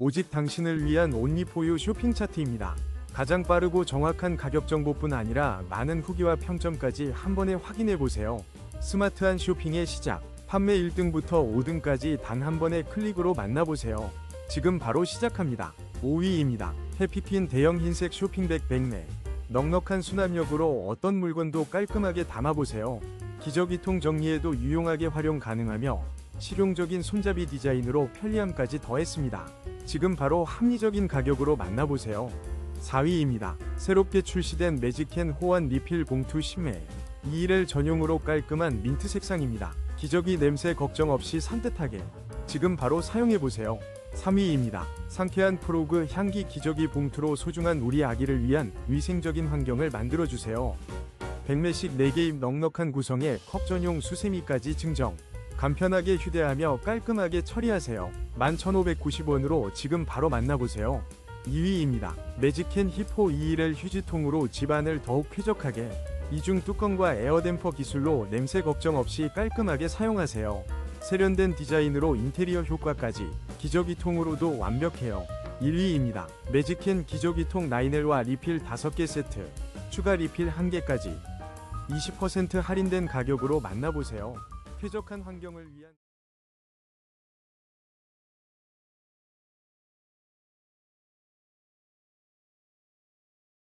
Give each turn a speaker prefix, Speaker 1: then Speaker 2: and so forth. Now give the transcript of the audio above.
Speaker 1: 오직 당신을 위한 온리포유 쇼핑 차트입니다. 가장 빠르고 정확한 가격 정보뿐 아니라 많은 후기와 평점까지 한 번에 확인해 보세요. 스마트한 쇼핑의 시작. 판매 1등부터 5등까지 단 한 번의 클릭으로 만나보세요. 지금 바로 시작합니다. 5위입니다. 해피핀 대형 흰색 쇼핑백 백매. 넉넉한 수납력으로 어떤 물건도 깔끔하게 담아보세요. 기저귀통 정리에도 유용하게 활용 가능하며 실용적인 손잡이 디자인으로 편리함까지 더했습니다. 지금 바로 합리적인 가격으로 만나보세요. 4위입니다. 새롭게 출시된 매직캔 호환 리필 봉투 10매. 2일을 전용으로 깔끔한 민트 색상입니다. 기저귀 냄새 걱정 없이 산뜻하게 지금 바로 사용해보세요. 3위입니다. 상쾌한 프로그 향기 기저귀 봉투로 소중한 우리 아기를 위한 위생적인 환경을 만들어주세요. 100매씩 4개입 넉넉한 구성에 컵 전용 수세미까지 증정. 간편하게 휴대하며 깔끔하게 처리하세요. 11,590원으로 지금 바로 만나보세요. 2위입니다. 매직캔 히포 211 휴지통으로 집안을 더욱 쾌적하게 이중 뚜껑과 에어댐퍼 기술로 냄새 걱정 없이 깔끔하게 사용하세요. 세련된 디자인으로 인테리어 효과까지 기저귀통으로도 완벽해요. 1위입니다. 매직캔 기저귀통 9L와 리필 5개 세트, 추가 리필 1개까지 20% 할인된 가격으로 만나보세요. 쾌적한 환경을 위한